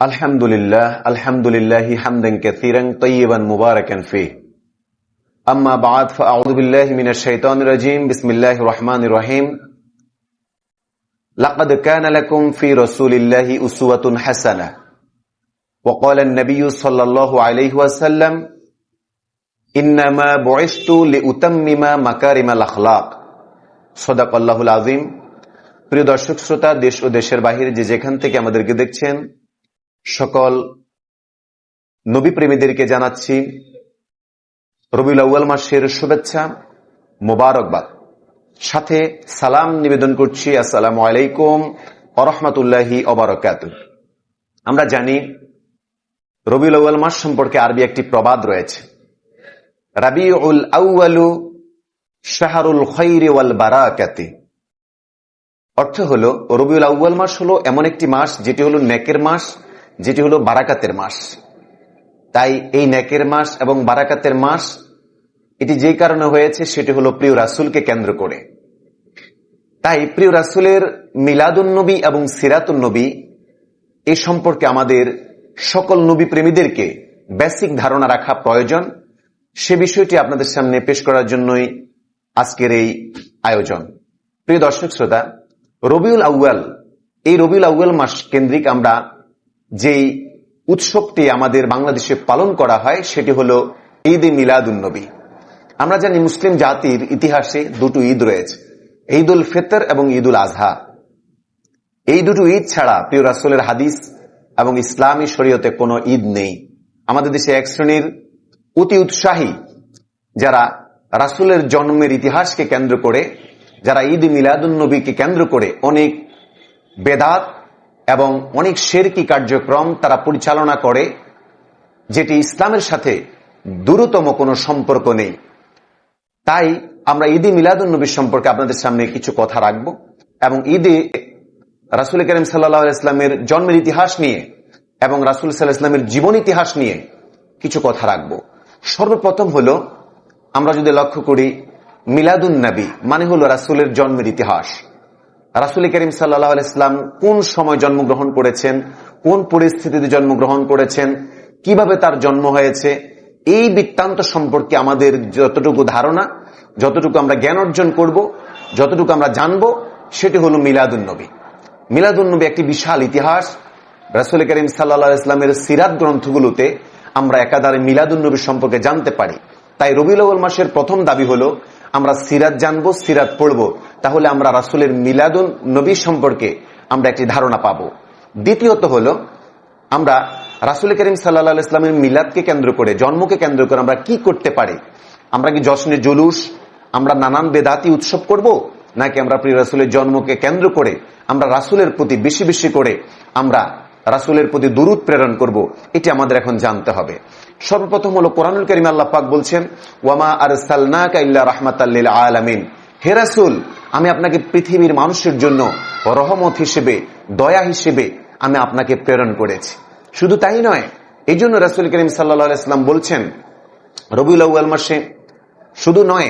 الحمد لله الحمد لله حمدا كثيرا طيبا مباركا فيه أما بعد فأعوذ بالله من الشيطان الرجيم بسم الله الرحمن الرحيم لقد كان لكم في رسول الله أسوة حسنة وقال النبي صلى الله عليه وسلم إنما بعثت لأتمم مكارم الأخلاق صدق الله العظيم প্রিয় দর্শক শ্রোতা দেশ ও দেশের বাহিরে যে যেখান থেকে আমাদেরকে দেখছেন সকল নবী প্রেমীদেরকে জানাচ্ছি রবিউল আউ্য়াল মাসের শুভেচ্ছা, মোবারকবাদ। সাথে সালাম নিবেদন করছি, আসসালাম আলাইকুম আরহামতুল্লাহি অবরকাত আমরা জানি রবিউল আউ্য়াল মাস সম্পর্কে আরবি একটি প্রবাদ রয়েছে। রাবি উল আউ্য়ালু শাহরুল খৈরি ওয়াল বারাকাতি। অর্থ হলো, রবিউল আউ্য়াল মাস হলো এমন একটি মাস যেটি হলো নেকের মাস যেটি হলো বারাকাতের মাস। তাই এই নেকের মাস এবং বারাকাতের মাস, এটি যে কারণে হয়েছে সেটি হলো প্রিয় রাসুলকে কেন্দ্র করে। তাই প্রিয় রাসুলের মিলাদুন্নবী এবং সিরাতুন্নবী, এ সম্পর্কে আমাদের সকল নবী প্রেমীদেরকে বেসিক ধারণা রাখা প্রয়োজন। সে বিষয়টি আপনাদের সামনে পেশ করার জন্যই আজকের এই আয়োজন। প্রিয় দর্শক শ্রোতা, রবিউল আউ্য়াল, এই রবিউল আউ্য়াল মাস কেন্দ্রিক আমরা যেই উৎসবটি আমাদের বাংলাদেশে পালন করা হয়, সেটি হলো ঈদ এ মিলাদুন্নবী। আমরা জানি মুসলিম জাতির ইতিহাসে দুটো ঈদ রয়েছে ঈদ উল ফিতর এবং ঈদ উল আজহা এই দুটো ঈদ ছাড়া প্রিয় রাসুলের হাদিস এবং ইসলামী শরীয়তে কোনো ঈদ নেই। আমাদের দেশে এক শ্রেণির অতি উৎসাহী যারা রাসুলের জন্মের ইতিহাসকে কেন্দ্র করে, যারা ঈদ মিলাদুল নবীকে কেন্দ্র করে অনেক বেদাত এবং অনেক শেরকি কার্যক্রম তারা পরিচালনা করে, যেটি ইসলামের সাথে দূরতম কোনো সম্পর্ক নেই। তাই আমরা ঈদে মিলাদুল নবীর সম্পর্কে আপনাদের সামনে কিছু কথা রাখব এবং ঈদে রাসুল করিম সাল্লাহ ইসলামের জন্মের ইতিহাস নিয়ে এবং রাসুল সাল্লাহ ইসলামের জীবন ইতিহাস নিয়ে কিছু কথা রাখব। সর্বপ্রথম হলো, আমরা যদি লক্ষ্য করি মিলাদুন নবী মানে হলো রাসুলের জন্মের ইতিহাস। রাসুল করিম সাল্লাহ ইসলাম কোন সময় জন্মগ্রহণ করেছেন? কোন পরিস্থিতিতে জন্মগ্রহণ করেছেন? কীভাবে তার জন্ম হয়েছে? এই বৃত্তান্ত সম্পর্কে আমাদের যতটুকু ধারণা, যতটুকু আমরা জ্ঞান অর্জন করব, যতটুকু আমরা জানব, সেটি হলো মিলাদুন নবী। মিলাদুন নবী একটি বিশাল ইতিহাস। রাসুল করিম সাল্লাহ ইসলামের সিরাত গ্রন্থগুলোতে আমরা একাধারে মিলাদুন নবী সম্পর্কে জানতে পারি। তাই রবিউল মাসের প্রথম দাবি হলো আমরা সিরাত জানব, সিরাত পড়ব। তাহলে আমরা রাসুলের মিলাদুন নবী সম্পর্কে আমরা একটি ধারণা পাব। দ্বিতীয়ত হল, আমরা রাসুল করিম সাল্লা ইসলামের মিলাদকে কেন্দ্র করে, জন্মকে কেন্দ্র করে আমরা কি করতে পারি? আমরা কি জশ্নে জুলুস, আমরা নানান বেদাতি উৎসব করব? নাকি আমরা প্রিয় রাসুলের জন্মকে কেন্দ্র করে, আমরা রাসুলের প্রতি বেশি বেশি করে আমরা রাসুলের প্রতি দূরত প্রেরণ করব, এটি আমাদের এখন জানতে হবে। সর্বপ্রথম হলো কোরআনুল করিম আল্লাহ পাক বলছেন, ওয়ামা আর সালনাকা ইল্লা রাহমাতাল্লিল আলামিন। হে রাসুল, আমি আপনাকে পৃথিবীর মানুষের জন্য রহমত হিসেবে, দয়া হিসেবে আমি আপনাকে প্রেরণ করেছি। শুধু তাই নয় এই জন্য রাসুল করিম সাল্লা ইসলাম বলছেন, রবিউল মাসে শুধু নয়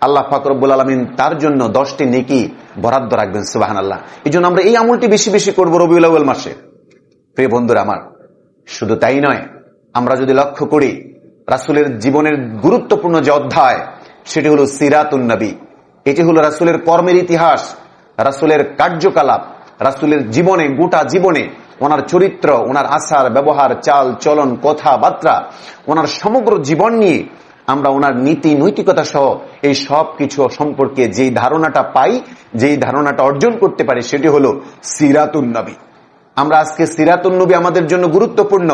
আল্লাহ ফাকরবুল আলমিন তার জন্য দশটি নেকি বরাদ্দ রাখবেন সুবাহান আল্লাহ এই জন্য আমরা এই আমলটি বেশি বেশি করব রবিউল আউ্ল মাসে। প্রিয় বন্ধুরা আমার, শুধু তাই নয়, আমরা যদি লক্ষ্য করি, রাসুলের জীবনের গুরুত্বপূর্ণ যে অধ্যায়, সেটি হলো সিরাতুন নবী। এটি হলো রাসুলের কর্মের ইতিহাস, রাসুলের কার্যকলাপ, রাসুলের জীবনে, গোটা জীবনে, ওনার চরিত্র, ওনার আচার, ব্যবহার, চাল, চলন, কথাবার্তা, ওনার সমগ্র জীবন নিয়ে আমরা ওনার নীতি, নৈতিকতা সহ এই সব কিছু সম্পর্কে যেই ধারণাটা পাই, যেই ধারণাটা অর্জন করতে পারি, সেটি হলো সিরাতুন্নবী আমরা আজকে সিরাতুন্নবী আমাদের জন্য গুরুত্বপূর্ণ।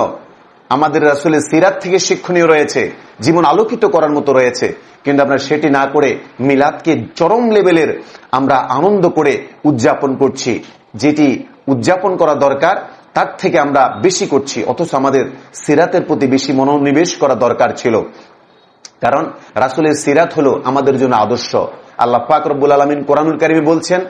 আমাদের আসলে সিরাত থেকে শিক্ষণীয় রয়েছে, জীবন আলোকিত করার মতো রয়েছে। কিন্তু আমরা সেটি না করে মিলাদকে চরম লেভেলের আমরা আনন্দ করে উদযাপন করছি। যেটি উদযাপন করা দরকার, তার থেকে আমরা বেশি করছি। অথচ আমাদের সিরাতের প্রতি বেশি মনোনিবেশ করা দরকার ছিল। কারণ রাসুলের সিরাত হলো আমাদের জন্য আদর্শ। আল্লাহ পাক রব্বুল আলমিন কোরআনুল কারিমে বলছেন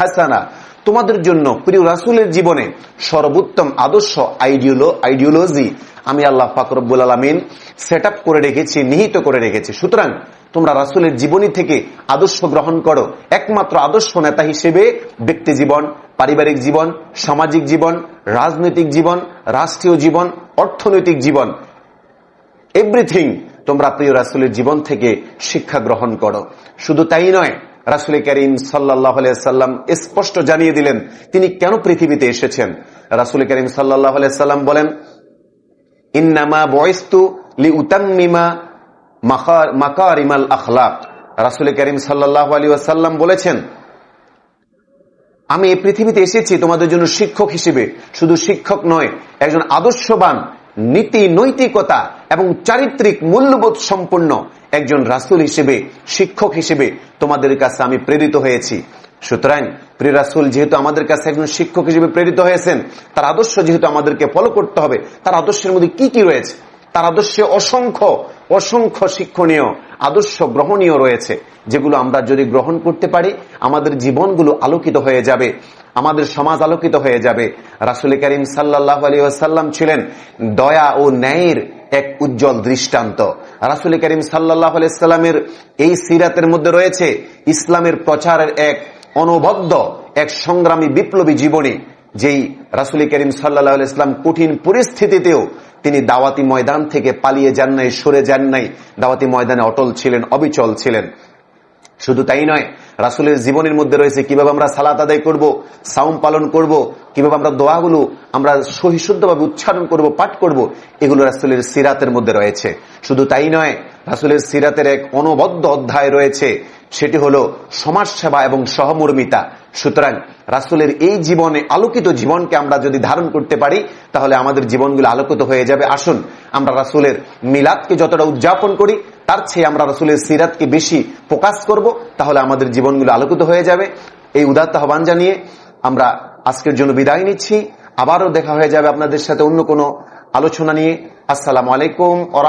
হাসানা। তোমাদের জন্য প্রিয় রাসূলের জীবনে সর্বোত্তম আদর্শ আইডিওলো, আইডিওলজি আমি আল্লাহ পাক রব্বুল আলমিন সেট করে রেখেছি, নিহিত করে রেখেছি। সুতরাং তোমরা রাসূলের জীবনী থেকে আদর্শ গ্রহণ করো। একমাত্র আদর্শ নেতা হিসেবে ব্যক্তি জীবন, পারিবারিক জীবন, সামাজিক জীবন, রাজনৈতিক জীবন, রাষ্ট্রীয় জীবন, অর্থনৈতিক জীবন এভরিথিং তোমরা প্রিয় রাসুলের জীবন থেকে শিক্ষা গ্রহণ করো। শুধু তাই নয়, রাসুল করিম সাল্লাহ সাল্লাম স্পষ্ট জানিয়ে দিলেন, তিনি কেন পৃথিবীতে এসেছেন? রাসুল করিম সাল্লাহ সাল্লাম বলেন, ইন্নামা বয়স্তু লি উতাম্মিমা মাকারিমাল আখলাক। রাসুল করিম সাল্লাহ আলী আসাল্লাম বলেছেন, আমি এই পৃথিবীতে এসেছি তোমাদের জন্য শিক্ষক হিসেবে। শুধু শিক্ষক নয়, একজন আদর্শবান নীতি, নৈতিকতা এবং চারিত্রিক মূল্যবোধ সম্পন্ন একজন রাসুল হিসেবে, শিক্ষক হিসেবে তোমাদের কাছে আমি প্রেরিত হয়েছি। সুতরাং প্রিয় রাসুল, যেহেতু আমাদের কাছে একজন শিক্ষক হিসেবে প্রেরিত হয়েছেন, তার আদর্শ যেহেতু আমাদেরকে ফলো করতে হবে, তার আদর্শের মধ্যে কি কি রয়েছে? তার আদর্শে অসংখ্য অসংখ্য শিক্ষণীয়, আদর্শ গ্রহণীয় রয়েছে, যেগুলো আমরা যদি গ্রহণ করতে পারি, আমাদের জীবনগুলো আলোকিত হয়ে যাবে। আমাদের সমাজ আলোকিত হয়ে যাবে। রাসুল করিম সাল্লাহ আলী আসাল্লাম ছিলেন দয়া ও ন্যায়ের এক উজ্জ্বল দৃষ্টান্ত। রাসুল করিম সাল্লাহ আলাইস্লামের এই সিরাতের মধ্যে রয়েছে ইসলামের প্রচারের এক অনবদ্য, এক সংগ্রামী বিপ্লবী জীবনী, যেই রাসুল করিম সাল্লাহ ইসলাম কঠিন পরিস্থিতিতেও তিনি দাওয়াতি ময়দান থেকে পালিয়ে যান নাই, সরে যান নাই। দাওয়াতি ময়দানে অটল ছিলেন, অবিচল ছিলেন। শুধু তাই নয়, রাসুলের জীবনের মধ্যে রয়েছে কীভাবে আমরা সালাত আদায় করব সাউম পালন করব, কীভাবে আমরা দোয়াগুলো আমরা সহিশুদ্ধভাবে উচ্চারণ করব, পাঠ করব, এগুলো রাসুলের সিরাতের মধ্যে রয়েছে। শুধু তাই নয়, রাসুলের সিরাতের এক অনবদ্য অধ্যায় রয়েছে, সেটি হলো সমাজসেবা এবং সহমর্মিতা। সুতরাং রাসুলের এই জীবনে আলোকিত জীবনকে আমরা যদি ধারণ করতে পারি, তাহলে আমাদের জীবনগুলো আলোকিত হয়ে যাবে। আসুন, আমরা রাসুলের মিলাদকে যতটা উদযাপন করি তার চেয়ে আমরা রসুলের সিরাতকে বেশি প্রকাশ করব, তাহলে আমাদের জীবনগুলো আলোকিত হয়ে যাবে। এই উদাত্ত আহ্বান জানিয়ে আমরা আজকের জন্য বিদায় নিচ্ছি। আবারও দেখা হয়ে যাবে আপনাদের সাথে অন্য কোনো আলোচনা নিয়ে। আসসালামু আলাইকুম আ